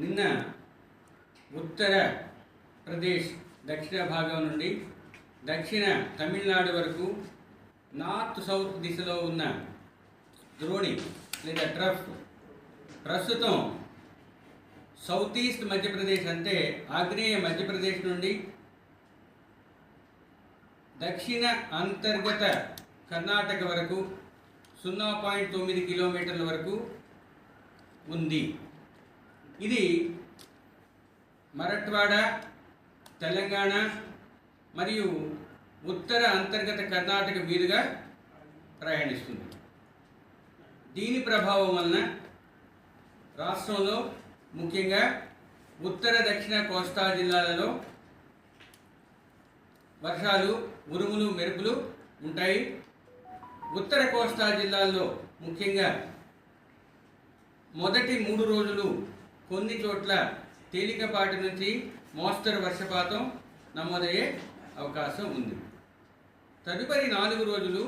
నిన్న ఉత్తర ప్రదేశ్ దక్షిణ భాగం నుండి దక్షిణ తమిళనాడు వరకు నార్త్ సౌత్ దిశలో ఉన్న ద్రోణి లేదా ట్రఫ్ ప్రస్తుతం సౌత్ ఈస్ట్ మధ్యప్రదేశ్ అంటే ఆగ్నేయ మధ్యప్రదేశ్ నుండి దక్షిణ అంతర్గత కర్ణాటక వరకు సున్నా పాయింట్ తొమ్మిది కిలోమీటర్ల వరకు ఉంది. ఇది మరట్వాడ తెలంగాణ మరియు ఉత్తర అంతర్గత కర్ణాటక మీదుగా ప్రయాణిస్తుంది. దీని ప్రభావం వలన రాష్ట్రంలో ముఖ్యంగా ఉత్తర దక్షిణ కోస్తా జిల్లాలలో వర్షాలు ఉరుములు మెరుపులు ఉంటాయి. ఉత్తర కోస్తా జిల్లాల్లో ముఖ్యంగా మొదటి మూడు రోజులు కొన్ని చోట్ల తేలికపాటి నుంచి మోస్తరు వర్షపాతం నమోదయ్యే అవకాశం ఉంది. తదుపరి నాలుగు రోజులు